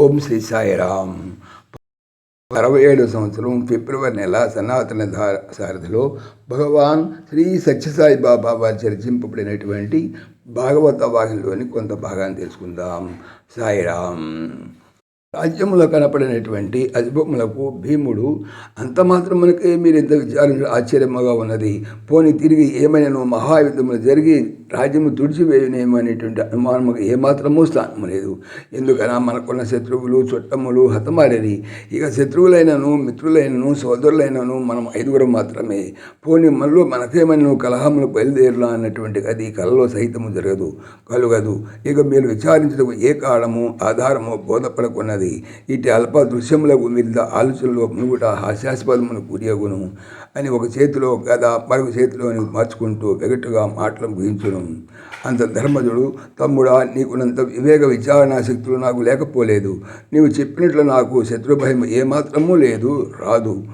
ఓం శ్రీ సాయిరామ్ అరవై ఏడు సంవత్సరం ఫిబ్రవరి నెల సనాతన సారథిలో భగవాన్ శ్రీ సత్యసాయి బాబా వారి చర్చింపబడినటువంటి భాగవత వాహినిలోని కొంత భాగాన్ని తెలుసుకుందాం. సాయిరామ్ రాజ్యములో కనపడినటువంటి అధిపములకు భీముడు అంత మాత్రం మనకి మీరు ఎంత విచారించడం ఆశ్చర్యముగా ఉన్నది. పోని తిరిగి ఏమైనా మహాయుద్ధములు జరిగి రాజ్యము తుడిచివేయనేమనేటువంటి అనేటువంటి ఏమాత్రమూ స్థానము లేదు. ఎందుకనా? మనకున్న శత్రువులు చుట్టములు హతమారేది ఇక శత్రువులైనను మిత్రులైనను సోదరులైనను మనం ఐదుగురం మాత్రమే. పోని మనలో మనకేమైనా కలహములు బయలుదేరలా అన్నటువంటి అది కలలో సహితము జరగదు కలుగదు. ఇక మీరు విచారించడం ఏ కారణము ఆధారము బోధపడకున్నది ఇటు అల్ప దృశ్యంలో వివిధ ఆలోచనలో మునుగుట హాస్యాస్పదమును కూరియగును అని ఒక చేతిలో గద మరొక చేతిలోని మార్చుకుంటూ వెగట్టుగా మాటలు గుహించును అంత ధర్మజుడు తమ్ముడా నీకునంత వివేక విచారణ శక్తులు నాకు లేకపోలేదు. నీవు చెప్పినట్లు నాకు శత్రుభయం ఏమాత్రమూ లేదు. రాదు.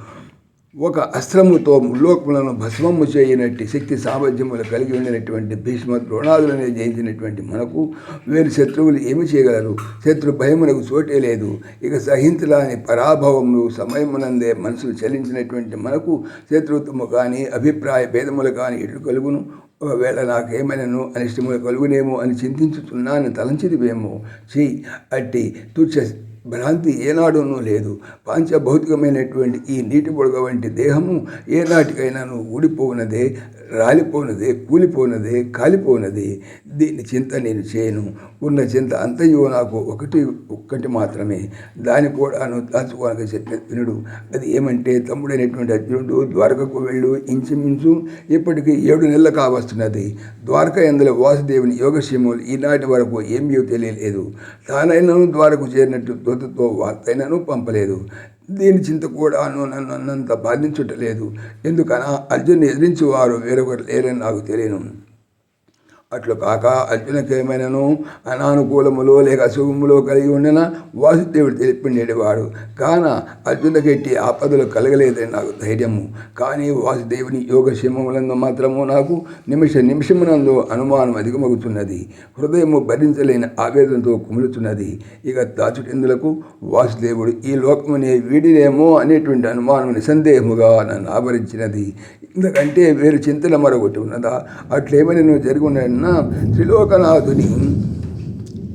ఒక అస్త్రముతో ముల్లోకములను భస్మము చేయనట్టి శక్తి సామర్థ్యములు కలిగి ఉండినటువంటి భీష్మ ద్రోణాదులనే జయించినటువంటి మనకు వేరు శత్రువులు ఏమి చేయగలరు? శత్రు భయమునకు చోటే లేదు. ఇక సహించలాని పరాభవములు సమయమునందే మనసులు చలించినటువంటి మనకు శత్రుత్వము కానీ అభిప్రాయ భేదములు కానీ ఇటు కలుగును? ఒకవేళ నాకేమైనాను అనిష్టములు కలుగునేమో అని చింతించుతున్నాను తలంచిదివేమో చెయ్యి అట్టి తుచ్చ భ్రాంతి ఏనాడునూ లేదు. పాంచభౌతికమైనటువంటి ఈ నీటి బుడగ వంటి దేహము ఏనాటికైనాను ఊడిపోనదే రాలిపోనదే కూలిపోనదే కాలిపోనదే దీని చింత నేను చేయను. ఉన్న చింత అంతయో నాకు ఒకటి ఒక్కటి మాత్రమే. దాని కూడాను దాచుకోనక చెప్పిన వినుడు అది ఏమంటే తమ్ముడైనటువంటి అర్జునుడు ద్వారకకు వెళ్ళు ఇంచుమించు ఇప్పటికీ ఏడు నెలలు కావస్తున్నది. ద్వారక ఎందులో వాసుదేవుని యోగక్షేములు ఈనాటి వరకు ఏమీ తెలియలేదు. తానైనా ద్వారకు చేరినట్టు దూతతో వార్తైనను పంపలేదు. దీని చింత కూడాను నన్ను అన్నంత బాధించుటలేదు ఎందుకన అర్జున్ ఎదిరించేవారు వేరొకరు లేరని నాకు తెలియను. అట్లు కాక అర్జునకేమైనను అనానుకూలములో లేక అశుభములో కలిగి ఉండిన? వాసుదేవుడు తెలిపిండేవాడు కాన అర్జునకెట్టి ఆపదలు కలగలేదని నాకు ధైర్యము. కానీ వాసుదేవుని యోగక్షేమములందు మాత్రము నాకు నిమిష నిమిషమునందు అనుమానం అధికమగుతున్నది హృదయము భరించలేని ఆవేదనతో కుములుతున్నది ఇక దాచుటెందులకు వాసుదేవుడు ఈ లోకమునే వీడినేమో అనేటువంటి అనుమానం నిసందేహముగా నన్ను ఆవరించినది. ఎందుకంటే వేరు చింతన మరొకటి ఉన్నదా? అట్లేమని నువ్వు జరిగి ఉన్న త్రిలోకనాథుని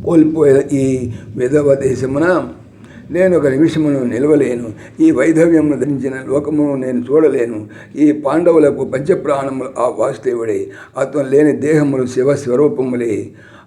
కోల్పోయిన ఈ విధవ దేశమున నేను ఒక నిమిషమును నిలవలేను ఈ వైధవ్యమును ధరించిన లోకమును నేను చూడలేను ఈ పాండవులకు పంచప్రాణములు ఆ వాసుదేవుడే అతను లేని దేహములు శివ స్వరూపములే.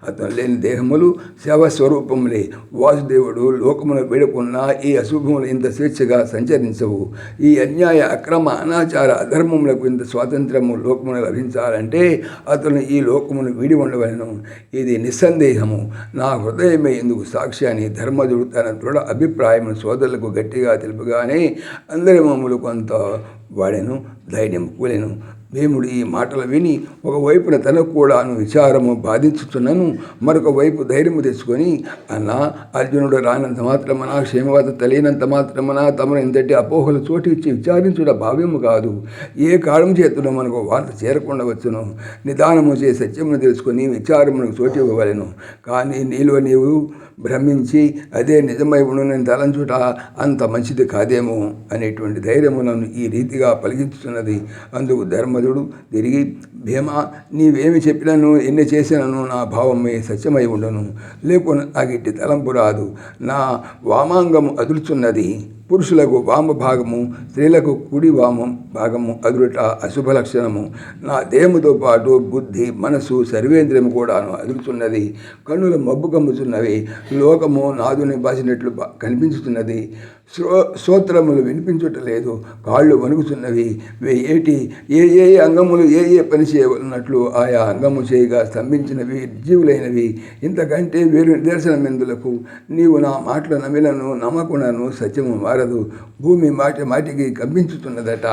అతను లేని దేహములు శవస్వరూపములే. వాసుదేవుడు లోకమున వేడుకున్న ఈ అశుభములు ఇంత స్వేచ్ఛగా సంచరించవు. ఈ అన్యాయ అక్రమ అనాచార అధర్మములకు ఇంత స్వాతంత్రము లోకమును లభించాలంటే అతను ఈ లోకమును వీడి ఉండవలను. ఇది నిస్సందేహము. నా హృదయమే ఇందుకు సాక్షి అని ధర్మజుడు తన దృఢ అభిప్రాయమును సోదరులకు గట్టిగా తెలుపుగానే అందరి మమ్మలు కొంత వాడెను ధైర్యం కూలెను. భీముడు ఈ మాటలు విని ఒకవైపున తనకు కూడాను విచారము బాధించుతున్నను మరొక వైపు ధైర్యము తెచ్చుకొని అన్నా అర్జునుడు రానంత మాత్రమన క్షేమవాత తెలియనంత మాత్రమన తమను ఇంతటి అపోహలు చోటు ఇచ్చి విచారించుట భావ్యము కాదు. ఏ కారణం చేతును మనకు వార్త చేరకుండా వచ్చును. నిదానము చేసి సత్యమును తెలుసుకొని విచారమునకు చోటు ఇవ్వవలను. కానీ నీలో నీవు భ్రమించి అదే నిజమై నేను తలంచుట అంత మంచిది కాదేమో అనేటువంటి ధైర్యము నన్ను ఈ రీతిగా పలిగించుతున్నది అందుకు ధర్మ ధర్మజుడు తిరిగి భీమా నీవేమి చెప్పినను ఎన్ని చేసినను నా భావమే సత్యమై ఉండను. లేకుండా నాకు ఇట్టి తలంపు రాదు. నా వామాంగము అదులుచున్నది. పురుషులకు వామ భాగము స్త్రీలకు కుడి వామం భాగము అదురుట అశుభ లక్షణము. నా దేహముతో పాటు బుద్ధి మనసు సర్వేంద్రియము కూడాను అదురుచున్నది. కన్నులు మబ్బు కమ్ముతున్నవి లోకము నాదుని బాసినట్లు కనిపించుతున్నది శ్రో శ్రోత్రములు వినిపించుటలేదు కాళ్ళు వణుకుతున్నవి వే ఏటి ఏ ఏ అంగములు ఏ ఏ పని చేయవలనట్లు ఆయా అంగము చేయగా స్తంభించినవి జీవులైనవి ఇంతకంటే వేరు నిదర్శనమెందులకు నీవు నా మాటలు నమ్మినను నమ్మకున్నాను సత్యము మారదు భూమి మాటి మాటికి కంపించుతున్నదట.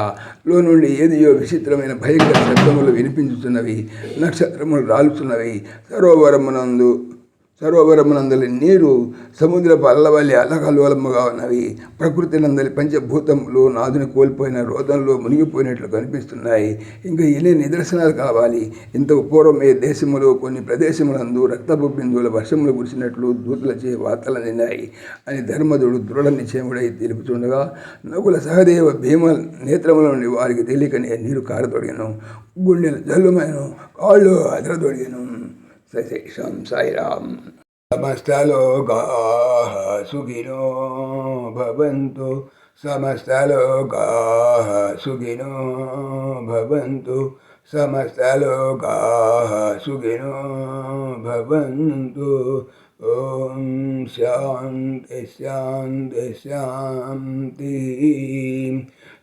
లో నుండి ఏదియో విచిత్రమైన భయంకర శబ్దములు వినిపించుతున్నవి. నక్షత్రములు రాలుతున్నవి. సరోవరమునందు సరోవరమునందలి నీరు సముద్ర పల్లవల్లి అల్లకల్లోలముగా ఉన్నవి ప్రకృతి నందలి పంచభూతములు నాదుని కోల్పోయిన రోదంలో మునిగిపోయినట్లు కనిపిస్తున్నాయి. ఇంకా ఇలే నిదర్శనాలు కావాలి? ఇంతకు పూర్వం ఏ దేశములో కొన్ని ప్రదేశములందు రక్తపు బిందువుల వర్షములు కురిసినట్లు దూతలచే వార్తలు నిన్నాయి అని ధర్మధుడు దృఢ నిశ్చయముడై తెలుపుతుండగా నకుల సహదేవ భీమ నేత్రముల నుండి వారికి తెలియకనే నీరు కారదొడిగను గుండెలు జల్లుమైన కాళ్ళు అదరదొడిగను. सशेषं सायिराम् समस्तलोकाः सुखिनो भवन्तु। समस्तलोकाः सुखिनो भवन्तु। समस्तलोकाः सुखिनो भवन्तु। ॐ शान्ति शान्ति शान्ति।